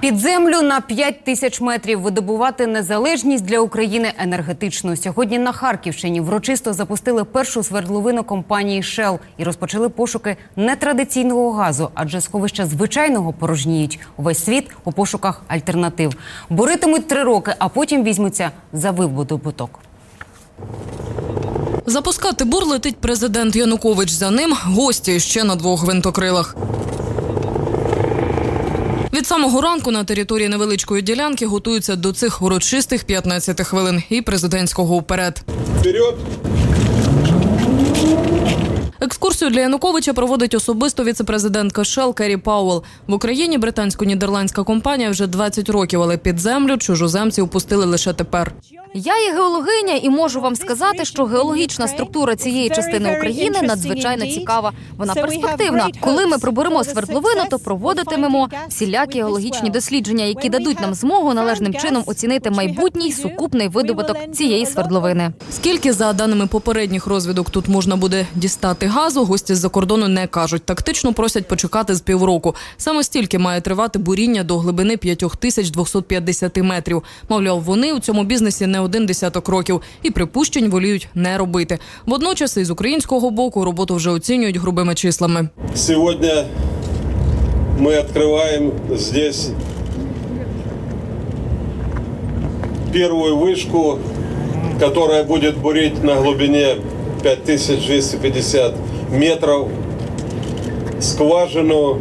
Під землю на 5 тисяч метрів видобувати незалежність для України енергетичну. Сьогодні на Харківщині врочисто запустили першу свердловину компанії Shell і розпочали пошуки нетрадиційного газу, адже сховища звичайного порожніють. Увесь світ у пошуках альтернатив. Боритимуть три роки, а потім візьмуться за видобуток. Запускати бур летить президент Янукович. За ним гості ще на двох гвинтокрилах. Самого ранку на території невеличкої ділянки готуються до цих урочистих 15 хвилин і президентського вперед. Вперед! Екскурсію для Януковича проводить особисто віцепрезидентка Shell Керрі Пауэлл. В Україні британсько-нідерландська компанія вже 20 років, але під землю чужоземці впустили лише тепер. Я є геологиня і можу вам сказати, що геологічна структура цієї частини України надзвичайно цікава. Вона перспективна. Коли ми проберемо свердловину, то проводитимемо всілякі геологічні дослідження, які дадуть нам змогу належним чином оцінити майбутній сукупний видобуток цієї свердловини. Скільки за даними попередніх розвідок тут можна буде дістати газу, гості з-за кордону не кажуть. Тактично просять почекати з півроку. Саме стільки має тривати буріння до глибини 5250 метрів. Мовляв, вони у цьому бізнесі не один десяток років і припущень воліють не робити. Водночас із українського боку роботу вже оцінюють грубими числами. Сегодня мы открываем здесь первую вышку, которая будет бурить на глубине 5250 метров скважину,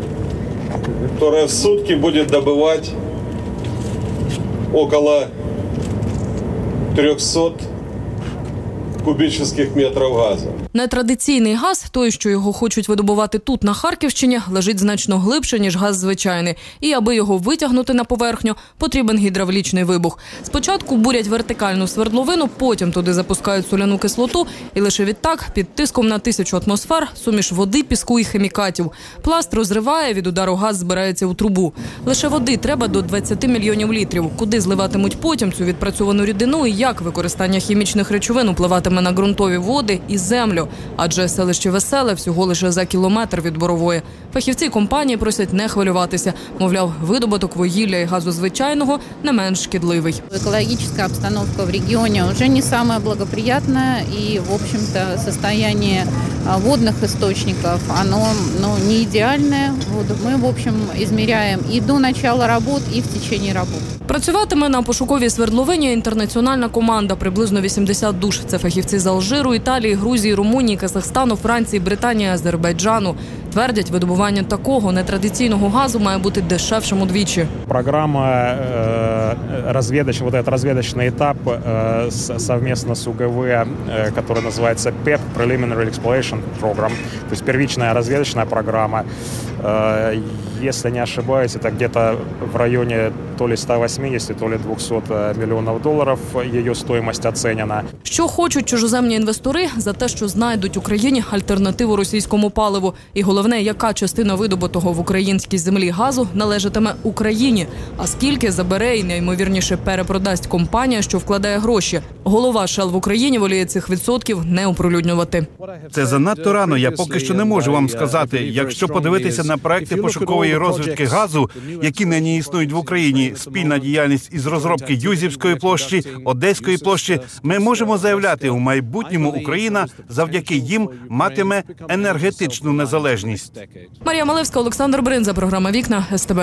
которая в сутки будет добывать около 300 кубических метров газа. Нетрадиційний газ, той, що його хочуть видобувати тут на Харківщині, лежить значно глибше ніж газ звичайний. І аби його витягнути на поверхню, потрібен гідравлічний вибух. Спочатку бурять вертикальну свердловину, потім туди запускають соляну кислоту, і лише відтак під тиском на тисячу атмосфер суміш води, піску і хімікатів. Пласт розриває від удару газ збирається у трубу. Лише води треба до 20 мільйонів літрів. Куди зливатимуть потім цю відпрацьовану рідину і як використання хімічних речовин впливатиме на ґрунтові води і землю. Адже селище веселе всього лише за кілометр від борової. Фахівці компанії просять не хвилюватися. Мовляв, видобуток вугілля і газу звичайного не менш шкідливий. Екологічна обстановка в регіоні вже не саме благоприятна і в общем-то, состояние водных источников, оно ну, не идеальное. Мы, в общем, измеряем и до начала работ, и в течение работ. Працюватиме на пошуковій свердловині інтернаціональна команда, приблизно 80 душ. Це фахівці з Алжиру, Італії, Грузії, Румунії, Казахстану, Франції, Британії, Азербайджану. Твердять, видобування такого нетрадиційного газу має бути дешевшим удвічі. Программа э, разведоч, вот этот разведочный этап э, с- совместно с УГВ, э, который называется PEP, Preliminary Exploration Program, то есть первичная разведочная программа. Э, если не ошибаюсь, это где-то в районе то ли 180, то ли 200 миллионов долларов ее стоимость оценена. Що хочуть чужоземні інвестори за те, що знайдуть Україні альтернативу російському паливу, і головне, яка частина видобутого в українській землі газу належатиме Україні, а скільки забере і найімовірніше перепродасть компанія, що вкладає гроші. Голова Шел в Україні воліє цих відсотків не оприлюднювати. Це занадто рано. Я поки що не можу вам сказати. Якщо подивитися на проекти пошукової розвідки газу, які нині існують в Україні, спільна діяльність із розробки Юзівської площі, Одеської площі, ми можемо заявляти у майбутньому Україна завдяки їм матиме енергетичну незалежність. Марія Малевська, Олександр Бринза, програма Вікна СТБ.